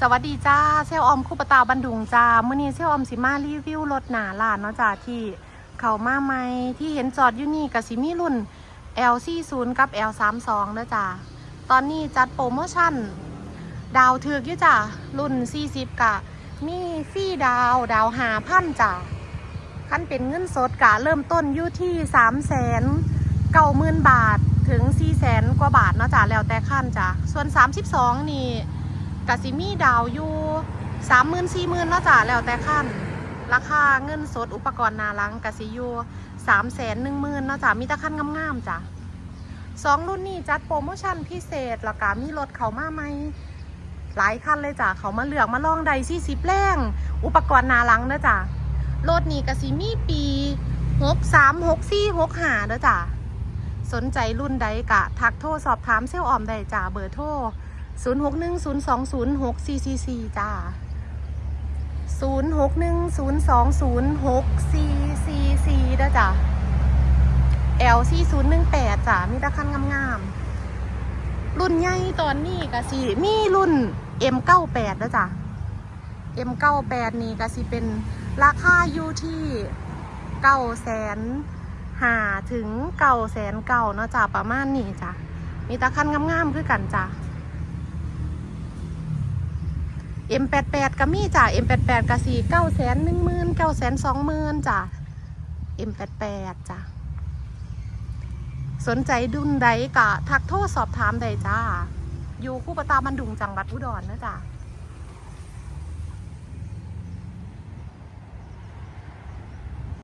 สวัสดีจ้าเซลออมคู่ปตาบันดุงจ้าเมื่อนี้เซลออมสิมารีวิวรถหนาลานเนาะจ้าที่เขามาใหมที่เห็นจอดอยู่นี่กับสิมีรุ่น L40 กับ L32 เด้อจ้าตอนนี้จัดโปรโมชั่น ดาวถือกอยู่จ้ารุ่น 40กะมีฟรีดาวดาวหาพันจ้าขั้นเป็นเงินสดกะเริ่มต้นอยู่ที่3 0 0แสนเก้าหมื่นบาทถึง4 0 0แสนกว่าบาทเนาะจ้าแล้วแต่ขั้นจ้าส่วน 32 นี่ กสิมีดาวอยู่สามหมื่นสี่หมื่นเนาะจ้ะแล้วแต่ขั้นราคาเงินสดอุปกรณ์นาลังกสิอยู่สามแสนหนึ่งหมื่นเนาะจ้ะมีแต่ขั้นงามๆจ้ะสองรุ่นนี้จัดโปรโมชั่นพิเศษแล้วก็มีรถเขามาไหมหลายคันเลยจ้ะเขามาเหลือกมาลองใดสี่สิบแรงอุปกรณ์นาลังเด้อจ้ะรถนี้กสิมีปีหกสามหกสี่หกห้าเด้อจ้ะสนใจรุ่นใดกะ ทักโทรสอบถามเซลล์ออมได้จ้ะเบอร์โทร ศูนย์หกหนึ่งศูนย์สองศูนย์หกซีซีซีจ้าศูนย์หกหนึ่งศูนย์สองศูนย์หกสี่สี่สี่ด้จ้า L สี่ศูนย์หนึ่งแปดจ้า มีตะคันงามๆ รุ่นใหญ่ตอนนี้ก็สิมีรุ่น M เก้าแปดด้อจ้า M เก้าแปดนี่ก็สิเป็นราคาอยู่ที่เก้าแสนหาถึงเก้าแสนเก้าเนาะจ้าประมาณนี้จ้ามีตะคันงามๆคือกันจ้า M88 ก็มีจ้ะ M88 ก็สี่เก้าแสนหนึ่งหมื่นเก้าแสนสองหมื่นจ้ะ M88 จ้ะ สนใจดุนใดกะทักโทรสอบถามใดจ้า อยู่คู่ประตาบันดุงจังหวัดอุดรนะจ้ะ